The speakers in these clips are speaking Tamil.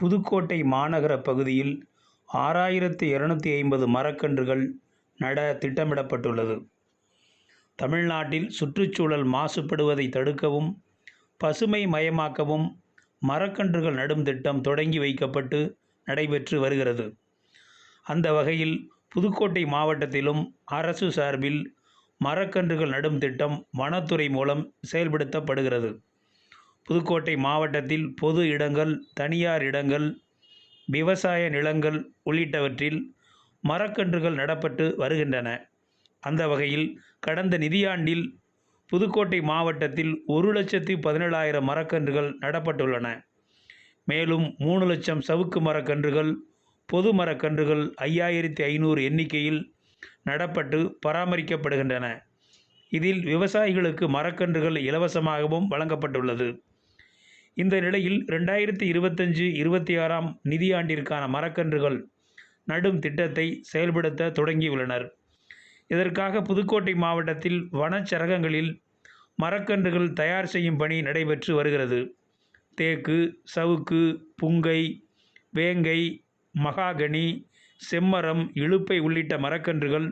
புதுக்கோட்டை மாநகர பகுதியில் ஆறாயிரத்து இருநூத்தி ஐம்பது மரக்கன்றுகள் நட திட்டமிடப்பட்டுள்ளது. தமிழ்நாட்டில் சுற்றுச்சூழல் மாசுபடுவதை தடுக்கவும் பசுமை மயமாக்கவும் மரக்கன்றுகள் நடும் திட்டம் தொடங்கி வைக்கப்பட்டு நடைபெற்று வருகிறது. அந்த வகையில் புதுக்கோட்டை மாவட்டத்திலும் அரசு சார்பில் மரக்கன்றுகள் நடும் திட்டம் வனத்துறை மூலம் செயல்படுத்தப்படுகிறது. புதுக்கோட்டை மாவட்டத்தில் பொது இடங்கள் தனியார் இடங்கள் விவசாய நிலங்கள் உள்ளிட்டவற்றில் மரக்கன்றுகள் நடப்பட்டு வருகின்றன. அந்த வகையில் கடந்த நிதியாண்டில் புதுக்கோட்டை மாவட்டத்தில் ஒரு லட்சத்தி பதினேழாயிரம் மரக்கன்றுகள் நடப்பட்டுள்ளன. மேலும் மூணு லட்சம் சவுக்கு மரக்கன்றுகள் பொது மரக்கன்றுகள் ஐயாயிரத்தி ஐநூறு எண்ணிக்கையில் நடப்பட்டு பராமரிக்கப்படுகின்றன. இதில் விவசாயிகளுக்கு மரக்கன்றுகள் இலவசமாகவும் வழங்கப்பட்டுள்ளது. இந்த நிலையில் ரெண்டாயிரத்தி இருபத்தஞ்சு இருபத்தி ஆறாம் நிதியாண்டிற்கான மரக்கன்றுகள் நடும் திட்டத்தை செயல்படுத்த தொடங்கியுள்ளனர். இதற்காக புதுக்கோட்டை மாவட்டத்தில் வனச்சரகங்களில் மரக்கன்றுகள் தயார் செய்யும் பணி நடைபெற்று வருகிறது. தேக்கு சவுக்கு புங்கை வேங்கை மகாகனி செம்மரம் இழுப்பை உள்ளிட்ட மரக்கன்றுகள்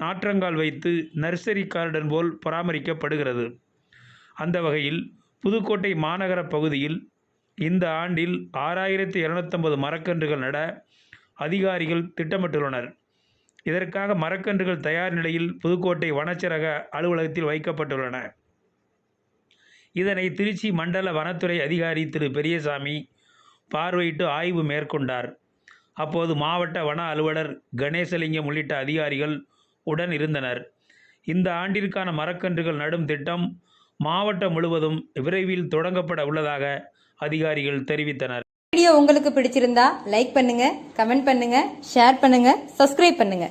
நாற்றங்கால் வைத்து நர்சரி கார்டன் போல் பராமரிக்கப்படுகிறது. அந்த வகையில் புதுக்கோட்டை மாநகர பகுதியில் இந்த ஆண்டில் ஆறாயிரத்தி இரநூத்தம்பது மரக்கன்றுகள் நட அதிகாரிகள் திட்டமிட்டுள்ளனர். இதற்காக மரக்கன்றுகள் தயார் நிலையில் புதுக்கோட்டை வனச்சரக அலுவலகத்தில் வைக்கப்பட்டுள்ளன. இதனை திருச்சி மண்டல வனத்துறை அதிகாரி திரு. பெரியசாமி பார்வையிட்டு ஆய்வு மேற்கொண்டார். அப்போது மாவட்ட வன அலுவலர் கணேசலிங்கம் உள்ளிட்ட அதிகாரிகள் உடன் இருந்தனர். இந்த ஆண்டிற்கான மரக்கன்றுகள் நடும் திட்டம் மாவட்டம் முழுவதும் விரைவில் தொடங்கப்பட உள்ளதாக அதிகாரிகள் தெரிவித்தனர். வீடியோ உங்களுக்கு பிடிச்சிருந்தா லைக் பண்ணுங்க கமெண்ட் பண்ணுங்க ஷேர் பண்ணுங்க சப்ஸ்கிரைப் பண்ணுங்க.